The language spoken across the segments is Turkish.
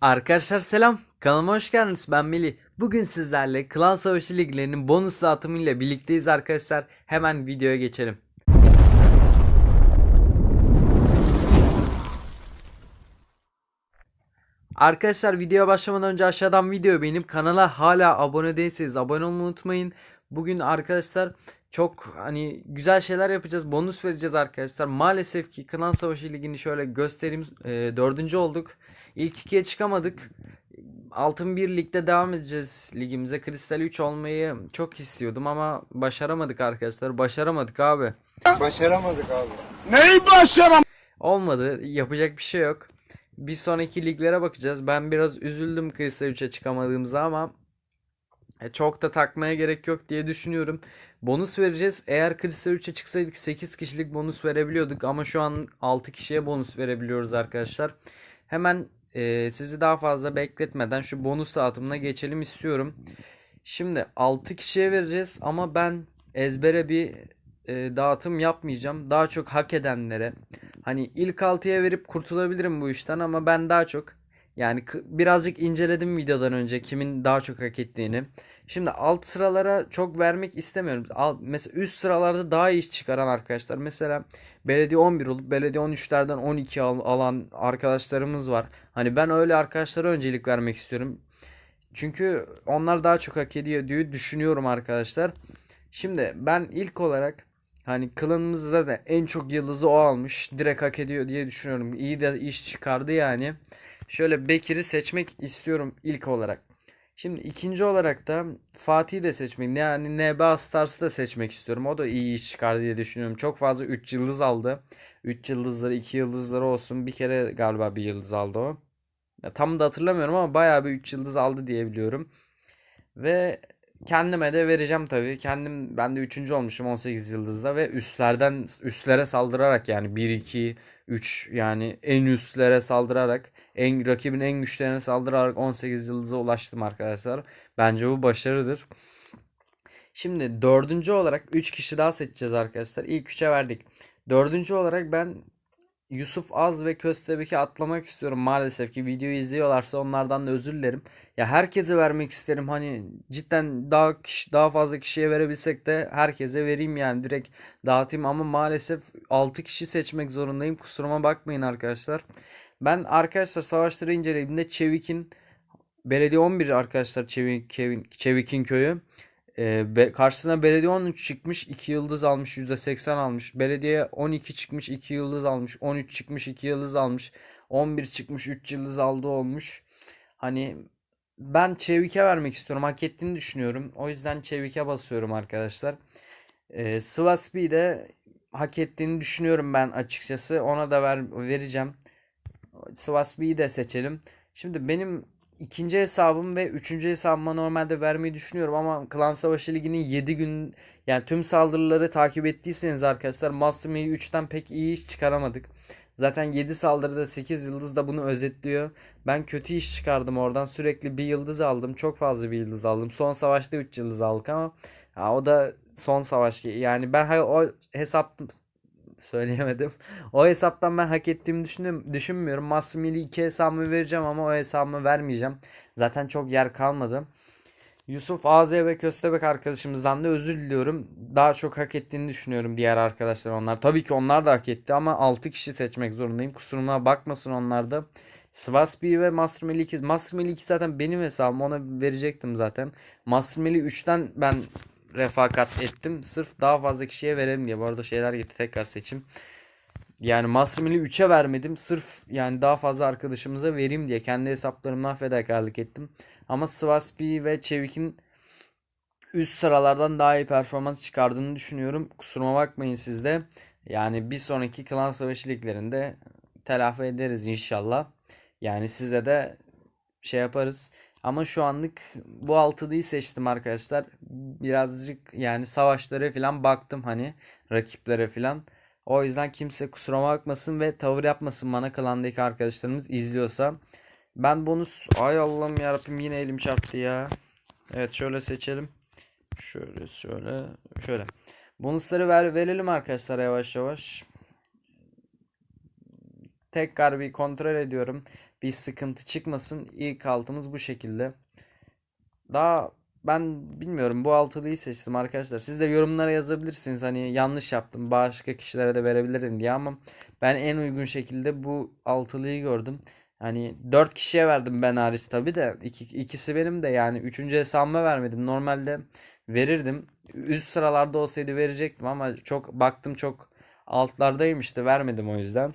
Arkadaşlar selam. Kanalıma hoş geldiniz. Ben Melih. Bugün sizlerle Klan Savaşı liglerinin bonus dağıtımıyla birlikteyiz arkadaşlar. Hemen videoya geçelim. Arkadaşlar videoya başlamadan önce aşağıdan videoyu beğenip kanala hala abone değilseniz abone olmayı unutmayın. Bugün arkadaşlar çok hani güzel şeyler yapacağız. Bonus vereceğiz arkadaşlar. Maalesef ki Klan Savaşı Ligi'ni şöyle göstereyim. E, dördüncü olduk. İlk ikiye çıkamadık. Altın bir ligde devam edeceğiz ligimize. Kristal 3 olmayı çok istiyordum ama başaramadık arkadaşlar. Başaramadık abi. Başaramadık abi. Neyi başaram? Olmadı. Yapacak bir şey yok. Bir sonraki liglere bakacağız. Ben biraz üzüldüm Kristal 3'e çıkamadığımıza ama e, çok da takmaya gerek yok diye düşünüyorum. Bonus vereceğiz. Eğer Kristal 3'e çıksaydık 8 kişilik bonus verebiliyorduk ama şu an 6 kişiye bonus verebiliyoruz arkadaşlar. Hemen e, sizi daha fazla bekletmeden şu bonus dağıtımına geçelim istiyorum. Şimdi 6 kişiye vereceğiz ama ben ezbere bir e, dağıtım yapmayacağım. Daha çok hak edenlere. Hani ilk 6'ya verip kurtulabilirim bu işten ama ben daha çok yani birazcık inceledim videodan önce kimin daha çok hak ettiğini. Şimdi alt sıralara çok vermek istemiyorum. Alt, mesela üst sıralarda daha iyi iş çıkaran arkadaşlar. Mesela belediye 11 olup belediye 13'lerden 12 al- alan arkadaşlarımız var. Hani ben öyle arkadaşlara öncelik vermek istiyorum. Çünkü onlar daha çok hak ediyor diye düşünüyorum arkadaşlar. Şimdi ben ilk olarak hani klanımızda da en çok yıldızı o almış. Direkt hak ediyor diye düşünüyorum. İyi de iş çıkardı yani. Şöyle Bekir'i seçmek istiyorum ilk olarak. Şimdi ikinci olarak da Fatih'i de seçmek yani NBA Stars'ı da seçmek istiyorum. O da iyi iş çıkar diye düşünüyorum. Çok fazla 3 yıldız aldı. 3 yıldızları 2 yıldızları olsun. Bir kere galiba bir yıldız aldı o. Ya tam da hatırlamıyorum ama bayağı bir 3 yıldız aldı diye biliyorum. Ve kendime de vereceğim tabii. Kendim ben de 3. olmuşum 18 yıldızda ve üstlerden üstlere saldırarak yani 1 2 3 yani en üstlere saldırarak en rakibin en güçlerine saldırarak 18 yıldıza ulaştım arkadaşlar. Bence bu başarıdır. Şimdi dördüncü olarak 3 kişi daha seçeceğiz arkadaşlar. İlk 3'e verdik. Dördüncü olarak ben Yusuf Az ve Köstebek'i atlamak istiyorum maalesef ki videoyu izliyorlarsa onlardan da özür dilerim. Ya herkese vermek isterim hani cidden daha kişi, daha fazla kişiye verebilsek de herkese vereyim yani direkt dağıtayım ama maalesef 6 kişi seçmek zorundayım. Kusuruma bakmayın arkadaşlar. Ben arkadaşlar savaşları incelediğimde Çevik'in Belediye 11 arkadaşlar Çevik, Çevik- Çevik'in köyü. Ee, be- karşısına belediye 13 çıkmış 2 yıldız almış %80 almış. Belediye 12 çıkmış 2 yıldız almış. 13 çıkmış 2 yıldız almış. 11 çıkmış 3 yıldız aldı olmuş. Hani ben Çevik'e vermek istiyorum. Hak ettiğini düşünüyorum. O yüzden Çevik'e basıyorum arkadaşlar. Ee, Swasbi de hak ettiğini düşünüyorum ben açıkçası. Ona da ver, vereceğim. Swasbi'yi de seçelim. Şimdi benim ikinci hesabım ve üçüncü hesabıma normalde vermeyi düşünüyorum ama Klan Savaşı Ligi'nin 7 gün yani tüm saldırıları takip ettiyseniz arkadaşlar Master Yi 3'ten pek iyi iş çıkaramadık. Zaten 7 saldırıda 8 yıldız da bunu özetliyor. Ben kötü iş çıkardım oradan. Sürekli bir yıldız aldım. Çok fazla bir yıldız aldım. Son savaşta 3 yıldız aldık ama ha, o da son savaş. Yani ben o hesap söyleyemedim. O hesaptan ben hak ettiğimi düşünüm, düşünmüyorum. Masumili 2 hesabımı vereceğim ama o hesabımı vermeyeceğim. Zaten çok yer kalmadı. Yusuf AZ ve Köstebek arkadaşımızdan da özür diliyorum. Daha çok hak ettiğini düşünüyorum diğer arkadaşlar onlar. Tabii ki onlar da hak etti ama 6 kişi seçmek zorundayım. Kusuruma bakmasın onlar da. Swasbi ve Master Melee 2. Master Melee 2 zaten benim hesabım. Ona verecektim zaten. Master Melee 3'ten ben refakat ettim. Sırf daha fazla kişiye verelim diye. Bu arada şeyler gitti tekrar seçim. Yani Master Melee 3'e vermedim. Sırf yani daha fazla arkadaşımıza vereyim diye. Kendi hesaplarımdan fedakarlık ettim. Ama Swasbi ve Çevik'in üst sıralardan daha iyi performans çıkardığını düşünüyorum. Kusuruma bakmayın siz de. Yani bir sonraki Klan Savaşı liglerinde telafi ederiz inşallah. Yani size de şey yaparız. Ama şu anlık bu altılıyı seçtim arkadaşlar. Birazcık yani savaşlara falan baktım hani rakiplere falan. O yüzden kimse kusuruma bakmasın ve tavır yapmasın bana klandaki arkadaşlarımız izliyorsa. Ben bonus ay Allah'ım yarabbim yine elim çarptı ya. Evet şöyle seçelim. Şöyle şöyle şöyle. Bonusları ver, verelim arkadaşlar yavaş yavaş. Tekrar bir kontrol ediyorum. Bir sıkıntı çıkmasın. İlk altımız bu şekilde. Daha ben bilmiyorum bu altılıyı seçtim arkadaşlar. Siz de yorumlara yazabilirsiniz. Hani yanlış yaptım başka kişilere de verebilirim diye ama ben en uygun şekilde bu altılıyı gördüm. Hani 4 kişiye verdim ben hariç tabii de iki, ikisi benim de yani 3. hesabıma vermedim. Normalde verirdim. Üst sıralarda olsaydı verecektim ama çok baktım çok altlardaymış da vermedim o yüzden.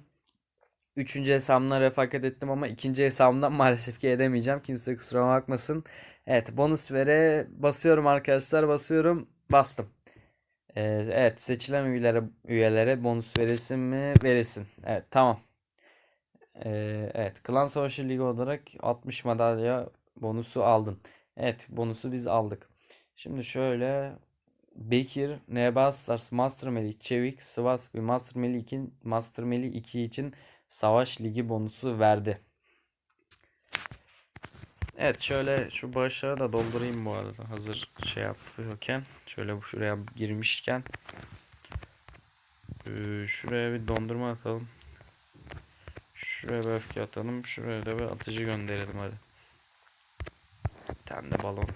Üçüncü hesabımla refakat ettim ama ikinci hesabımdan maalesef ki edemeyeceğim. Kimse kusura bakmasın. Evet bonus vere basıyorum arkadaşlar basıyorum bastım. Ee, evet seçilen üyelere, üyelere bonus verilsin mi? Verilsin. Evet tamam. Ee, evet Klan Savaşı Ligi olarak 60 madalya bonusu aldın. Evet bonusu biz aldık. Şimdi şöyle Bekir, Neba Stars, Master Melee, Çevik, Sivas ve Master 2, Master Melee 2 için Savaş Ligi bonusu verdi. Evet şöyle şu bağışları da doldurayım bu arada hazır şey yapıyorken. Şöyle bu şuraya girmişken. Ee, şuraya bir dondurma atalım. Şuraya bir öfke atalım. Şuraya da bir atıcı gönderelim hadi. Bir tane de balon.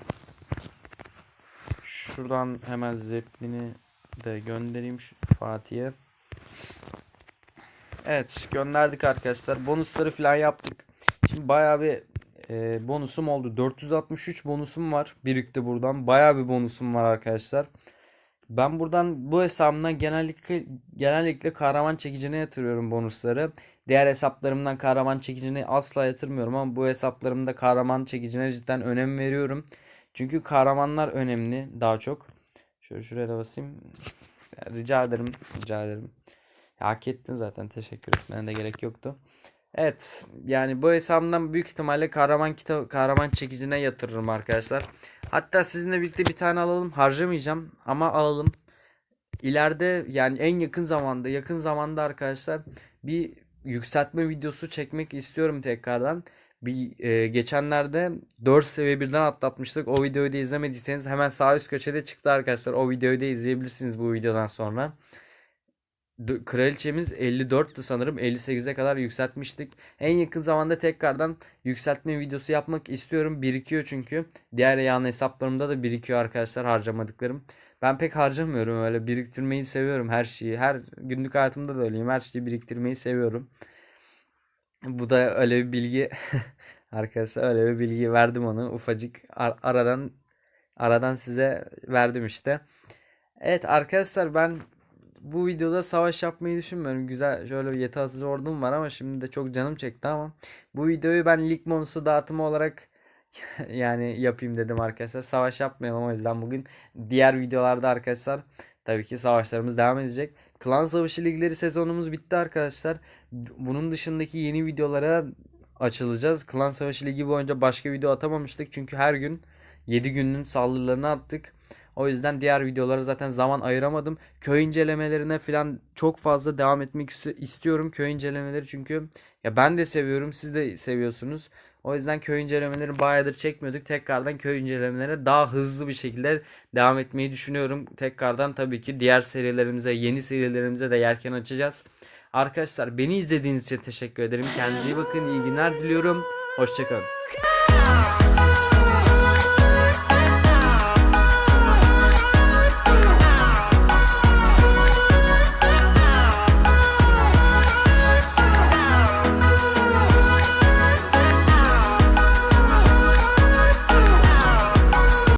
Şuradan hemen Zeppelin'i de göndereyim Fatih'e. Evet gönderdik arkadaşlar. Bonusları falan yaptık. Şimdi bayağı bir e, bonusum oldu. 463 bonusum var. Birikti buradan. Bayağı bir bonusum var arkadaşlar. Ben buradan bu hesabımdan genellikle genellikle kahraman çekicine yatırıyorum bonusları. Diğer hesaplarımdan kahraman çekicine asla yatırmıyorum ama bu hesaplarımda kahraman çekicine cidden önem veriyorum. Çünkü kahramanlar önemli daha çok. Şöyle şuraya da basayım. Rica ederim. Rica ederim. Hak ettin zaten. Teşekkür etmene de gerek yoktu. Evet. Yani bu hesabımdan büyük ihtimalle kahraman kitap kahraman çekicine yatırırım arkadaşlar. Hatta sizinle birlikte bir tane alalım. Harcamayacağım ama alalım. İleride yani en yakın zamanda yakın zamanda arkadaşlar bir yükseltme videosu çekmek istiyorum tekrardan. Bir e, geçenlerde 4 seviye birden atlatmıştık. O videoyu da izlemediyseniz hemen sağ üst köşede çıktı arkadaşlar. O videoyu da izleyebilirsiniz bu videodan sonra. Kraliçemiz 54'tü sanırım. 58'e kadar yükseltmiştik. En yakın zamanda tekrardan yükseltme videosu yapmak istiyorum. Birikiyor çünkü. Diğer yan hesaplarımda da birikiyor arkadaşlar harcamadıklarım. Ben pek harcamıyorum öyle biriktirmeyi seviyorum her şeyi. Her günlük hayatımda da öyleyim. Her şeyi biriktirmeyi seviyorum. Bu da öyle bir bilgi. Arkadaşlar öyle bir bilgi verdim onu ufacık ar- aradan aradan size verdim işte. Evet arkadaşlar ben bu videoda savaş yapmayı düşünmüyorum. Güzel şöyle bir atıcı ordum var ama şimdi de çok canım çekti ama bu videoyu ben lig bonusu dağıtımı olarak yani yapayım dedim arkadaşlar. Savaş yapmayalım o yüzden bugün diğer videolarda arkadaşlar tabii ki savaşlarımız devam edecek. Klan Savaşı ligleri sezonumuz bitti arkadaşlar. Bunun dışındaki yeni videolara açılacağız. Klan Savaşı Ligi boyunca başka video atamamıştık. Çünkü her gün 7 günün saldırılarını attık. O yüzden diğer videolara zaten zaman ayıramadım. Köy incelemelerine falan çok fazla devam etmek isti- istiyorum. Köy incelemeleri çünkü ya ben de seviyorum, siz de seviyorsunuz. O yüzden köy incelemeleri bayağıdır çekmiyorduk. Tekrardan köy incelemelerine daha hızlı bir şekilde devam etmeyi düşünüyorum. Tekrardan tabii ki diğer serilerimize, yeni serilerimize de yelken açacağız. Arkadaşlar beni izlediğiniz için teşekkür ederim. Kendinize iyi bakın. İyi günler diliyorum. Hoşçakalın.